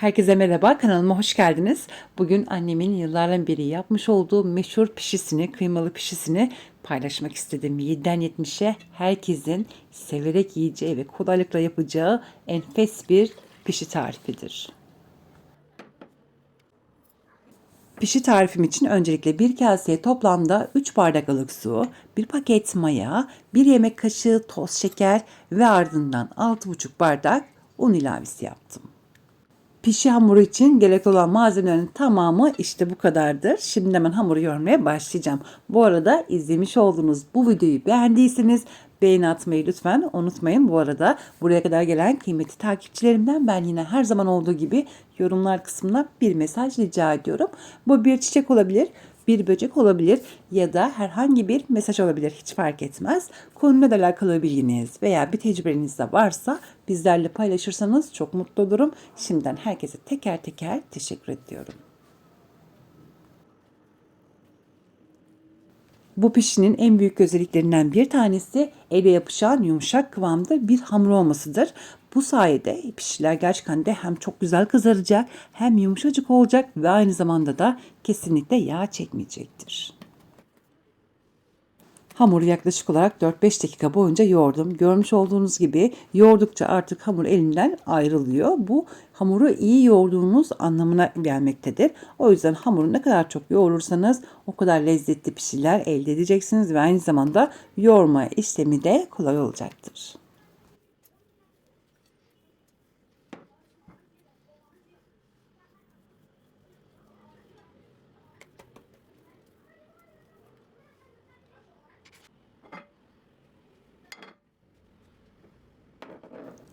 Herkese merhaba, kanalıma hoş geldiniz. Bugün annemin yıllardan beri yapmış olduğu meşhur pişisini, kıymalı pişisini paylaşmak istedim. 7'den 70'e herkesin severek yiyeceği ve kolaylıkla yapacağı enfes bir pişi tarifidir. Pişi tarifim için öncelikle bir kaseye toplamda 3 bardak ılık su, 1 paket maya, 1 yemek kaşığı toz şeker ve ardından 6,5 bardak un ilavesi yaptım. Pişi hamuru için gerek olan malzemelerin tamamı işte bu kadardır. Şimdi hemen hamuru yoğurmaya başlayacağım. Bu arada izlemiş olduğunuz bu videoyu beğendiyseniz beğeni atmayı lütfen unutmayın. Bu arada buraya kadar gelen kıymetli takipçilerimden ben yine her zaman olduğu gibi yorumlar kısmına bir mesaj rica ediyorum. Bu bir çiçek olabilir, bir böcek olabilir ya da herhangi bir mesaj olabilir hiç fark etmez. Konuyla da alakalı bilginiz veya bir tecrübeniz de varsa bizlerle paylaşırsanız çok mutlu olurum. Şimdiden herkese teker teker teşekkür ediyorum. Bu pişinin en büyük özelliklerinden bir tanesi ele yapışan yumuşak kıvamda bir hamur olmasıdır. Bu sayede pişiler gerçekten de hem çok güzel kızaracak hem yumuşacık olacak ve aynı zamanda da kesinlikle yağ çekmeyecektir. Hamuru yaklaşık olarak 4-5 dakika boyunca yoğurdum. Görmüş olduğunuz gibi yoğurdukça artık hamur elinden ayrılıyor. Bu hamuru iyi yoğurduğunuz anlamına gelmektedir. O yüzden hamuru ne kadar çok yoğurursanız o kadar lezzetli pişiler elde edeceksiniz ve aynı zamanda yoğurma işlemi de kolay olacaktır.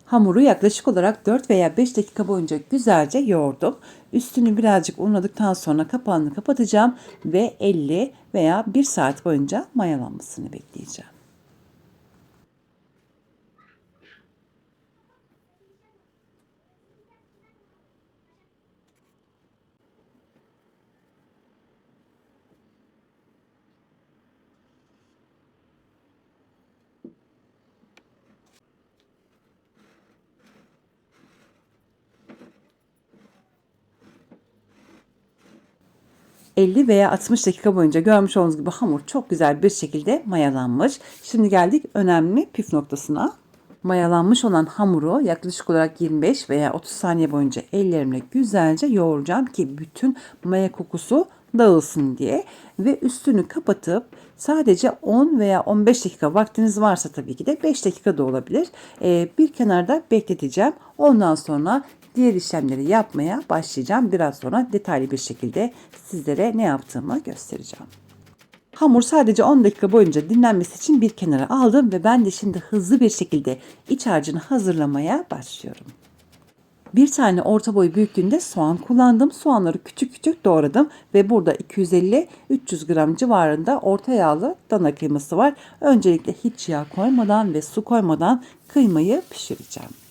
Hamuru yaklaşık olarak 4 veya 5 dakika boyunca güzelce yoğurdum. Üstünü birazcık unladıktan sonra kapağını kapatacağım ve 50 veya 1 saat boyunca mayalanmasını bekleyeceğim. ...50 veya 60 dakika boyunca görmüş olduğunuz gibi hamur çok güzel bir şekilde mayalanmış. Şimdi geldik önemli püf noktasına. Mayalanmış olan hamuru yaklaşık olarak 25 veya 30 saniye boyunca ellerimle güzelce yoğuracağım ki bütün maya kokusu dağılsın diye ve üstünü kapatıp sadece 10 veya 15 dakika vaktiniz varsa tabii ki de 5 dakika da olabilir. Ee, bir kenarda bekleteceğim. Ondan sonra diğer işlemleri yapmaya başlayacağım. Biraz sonra detaylı bir şekilde sizlere ne yaptığımı göstereceğim. Hamur sadece 10 dakika boyunca dinlenmesi için bir kenara aldım ve ben de şimdi hızlı bir şekilde iç harcını hazırlamaya başlıyorum. Bir tane orta boy büyüklüğünde soğan kullandım. Soğanları küçük küçük doğradım ve burada 250-300 gram civarında orta yağlı dana kıyması var. Öncelikle hiç yağ koymadan ve su koymadan kıymayı pişireceğim.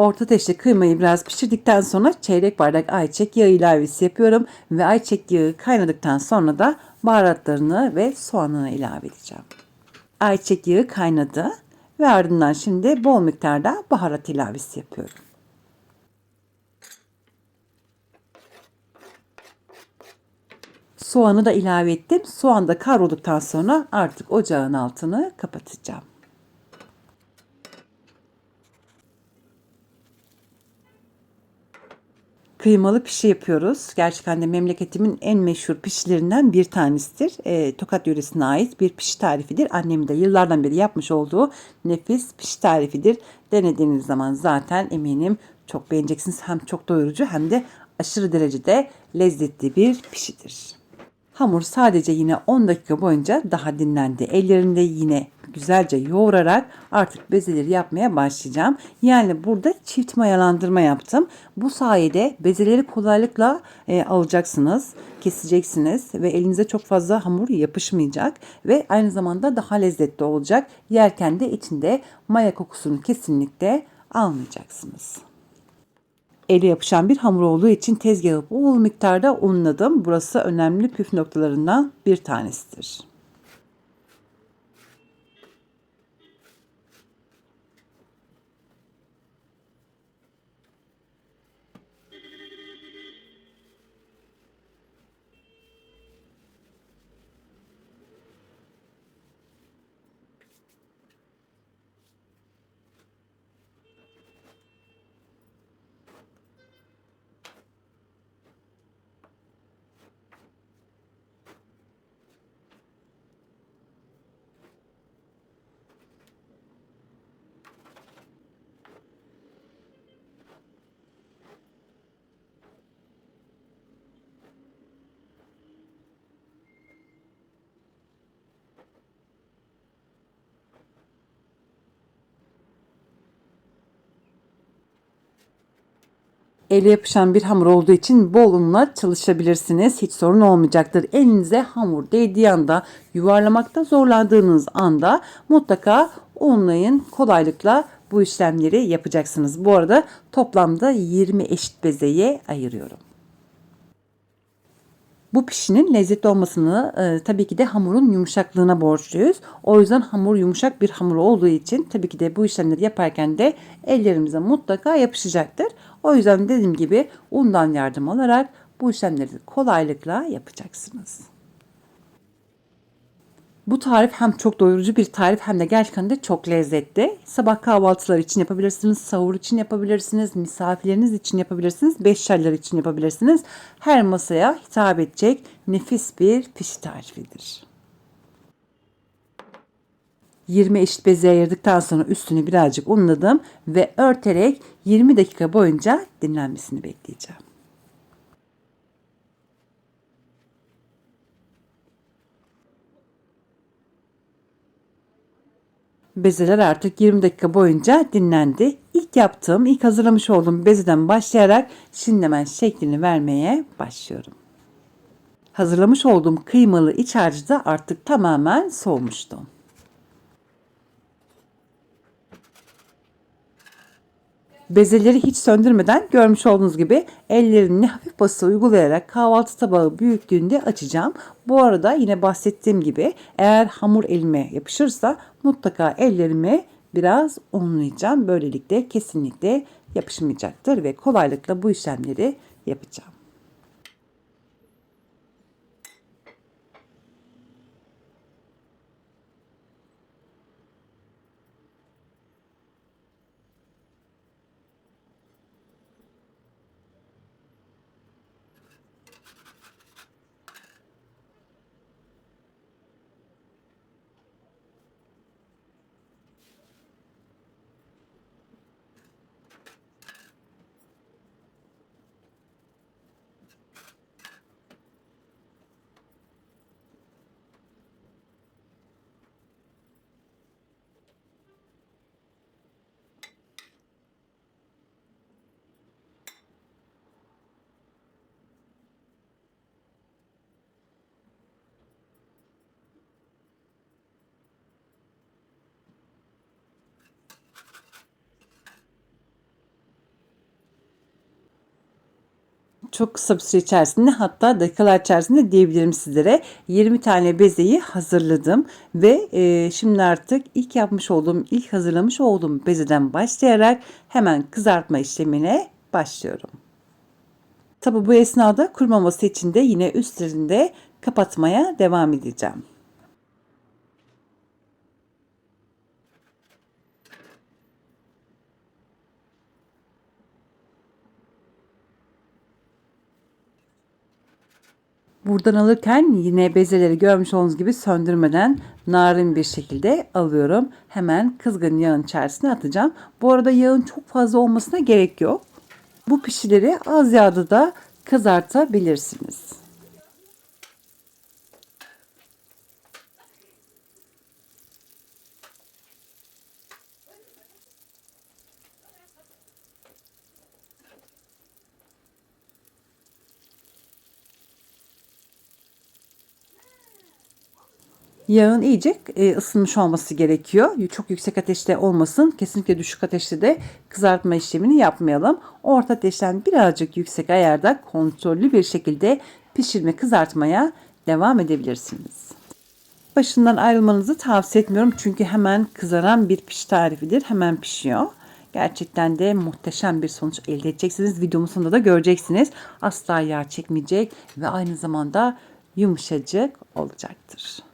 Orta ateşte kıymayı biraz pişirdikten sonra çeyrek bardak ayçiçek yağı ilavesi yapıyorum ve ayçiçek yağı kaynadıktan sonra da baharatlarını ve soğanını ilave edeceğim. Ayçiçek yağı kaynadı ve ardından şimdi bol miktarda baharat ilavesi yapıyorum. Soğanı da ilave ettim. Soğan da kavrulduktan sonra artık ocağın altını kapatacağım. Kıymalı pişi yapıyoruz. Gerçekten de memleketimin en meşhur pişilerinden bir tanesidir. E, Tokat yöresine ait bir pişi tarifidir. Annemin de yıllardan beri yapmış olduğu nefis pişi tarifidir. Denediğiniz zaman zaten eminim çok beğeneceksiniz. Hem çok doyurucu hem de aşırı derecede lezzetli bir pişidir. Hamur sadece yine 10 dakika boyunca daha dinlendi. Ellerinde yine güzelce yoğurarak artık bezeleri yapmaya başlayacağım. Yani burada çift mayalandırma yaptım. Bu sayede bezeleri kolaylıkla e, alacaksınız, keseceksiniz ve elinize çok fazla hamur yapışmayacak ve aynı zamanda daha lezzetli olacak. Yerken de içinde maya kokusunu kesinlikle almayacaksınız. Ele yapışan bir hamur olduğu için tezgahı bol miktarda unladım. Burası önemli püf noktalarından bir tanesidir. Ele yapışan bir hamur olduğu için bol unla çalışabilirsiniz. Hiç sorun olmayacaktır. Elinize hamur değdiği anda yuvarlamakta zorlandığınız anda mutlaka unlayın. Kolaylıkla bu işlemleri yapacaksınız. Bu arada toplamda 20 eşit bezeye ayırıyorum. Bu pişinin lezzetli olmasını e, tabii ki de hamurun yumuşaklığına borçluyuz. O yüzden hamur yumuşak bir hamur olduğu için tabii ki de bu işlemleri yaparken de ellerimize mutlaka yapışacaktır. O yüzden dediğim gibi undan yardım alarak bu işlemleri kolaylıkla yapacaksınız. Bu tarif hem çok doyurucu bir tarif hem de gerçekten de çok lezzetli. Sabah kahvaltılar için yapabilirsiniz, sahur için yapabilirsiniz, misafirleriniz için yapabilirsiniz, beş çaylar için yapabilirsiniz. Her masaya hitap edecek nefis bir pişi tarifidir. 20 eşit beze ayırdıktan sonra üstünü birazcık unladım ve örterek 20 dakika boyunca dinlenmesini bekleyeceğim. Bezeler artık 20 dakika boyunca dinlendi. İlk yaptığım, ilk hazırlamış olduğum bezeden başlayarak şimdi hemen şeklini vermeye başlıyorum. Hazırlamış olduğum kıymalı iç harcı da artık tamamen soğumuştu. Bezeleri hiç söndürmeden görmüş olduğunuz gibi ellerini hafif bası uygulayarak kahvaltı tabağı büyüklüğünde açacağım. Bu arada yine bahsettiğim gibi eğer hamur elime yapışırsa mutlaka ellerimi biraz unlayacağım. Böylelikle kesinlikle yapışmayacaktır ve kolaylıkla bu işlemleri yapacağım. Çok kısa bir süre içerisinde hatta dakikalar içerisinde diyebilirim sizlere 20 tane bezeyi hazırladım ve e, şimdi artık ilk yapmış olduğum ilk hazırlamış olduğum bezeden başlayarak hemen kızartma işlemine başlıyorum. Tabi bu esnada kurumaması için de yine üstlerinde kapatmaya devam edeceğim. Buradan alırken yine bezeleri görmüş olduğunuz gibi söndürmeden narin bir şekilde alıyorum. Hemen kızgın yağın içerisine atacağım. Bu arada yağın çok fazla olmasına gerek yok. Bu pişileri az yağda da kızartabilirsiniz. Yağın iyice e, ısınmış olması gerekiyor. Çok yüksek ateşte olmasın. Kesinlikle düşük ateşte de kızartma işlemini yapmayalım. Orta ateşten birazcık yüksek ayarda kontrollü bir şekilde pişirme kızartmaya devam edebilirsiniz. Başından ayrılmanızı tavsiye etmiyorum çünkü hemen kızaran bir piş tarifidir. Hemen pişiyor. Gerçekten de muhteşem bir sonuç elde edeceksiniz. Videomun sonunda da göreceksiniz. Asla yağ çekmeyecek ve aynı zamanda yumuşacık olacaktır.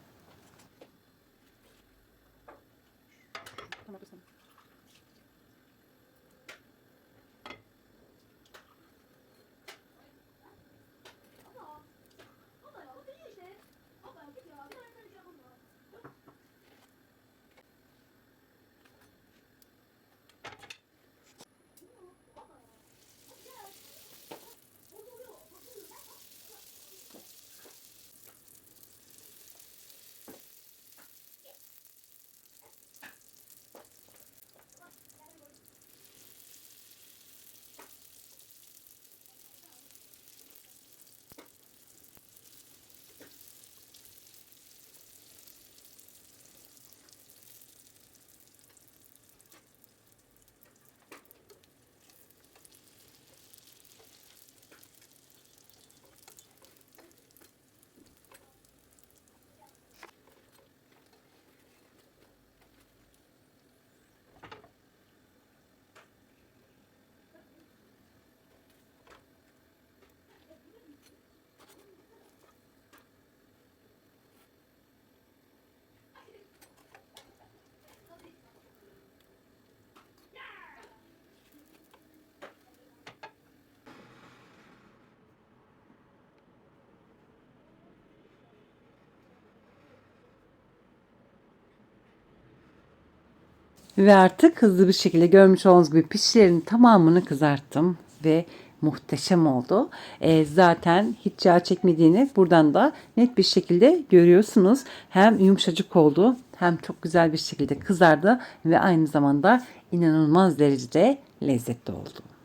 Ve artık hızlı bir şekilde görmüş olduğunuz gibi pişlerin tamamını kızarttım ve muhteşem oldu. E, zaten hiç yağ çekmediğini buradan da net bir şekilde görüyorsunuz. Hem yumuşacık oldu hem çok güzel bir şekilde kızardı ve aynı zamanda inanılmaz derecede lezzetli oldu.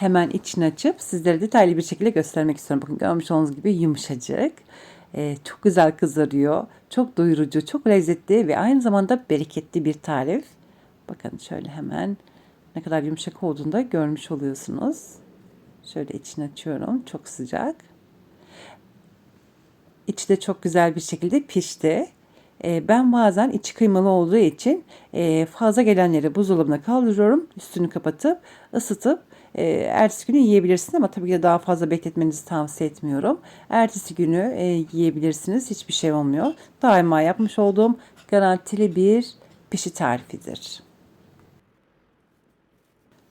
Hemen içini açıp sizlere detaylı bir şekilde göstermek istiyorum. Bakın görmüş olduğunuz gibi yumuşacık. Ee, çok güzel kızarıyor. Çok doyurucu, çok lezzetli ve aynı zamanda bereketli bir tarif. Bakın şöyle hemen ne kadar yumuşak olduğunu da görmüş oluyorsunuz. Şöyle içini açıyorum. Çok sıcak. İçi de çok güzel bir şekilde pişti. Ee, ben bazen içi kıymalı olduğu için e, fazla gelenleri buzdolabına kaldırıyorum. Üstünü kapatıp ısıtıp e, ertesi günü yiyebilirsiniz ama tabii ki daha fazla bekletmenizi tavsiye etmiyorum. Ertesi günü e, yiyebilirsiniz. Hiçbir şey olmuyor. Daima yapmış olduğum garantili bir pişi tarifidir.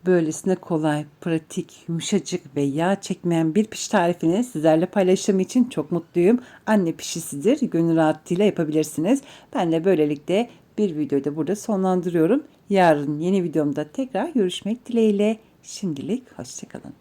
Böylesine kolay, pratik, yumuşacık ve yağ çekmeyen bir piş tarifini sizlerle paylaştığım için çok mutluyum. Anne pişisidir. Gönül rahatlığıyla yapabilirsiniz. Ben de böylelikle bir videoyu da burada sonlandırıyorum. Yarın yeni videomda tekrar görüşmek dileğiyle. Şimdilik hoşçakalın.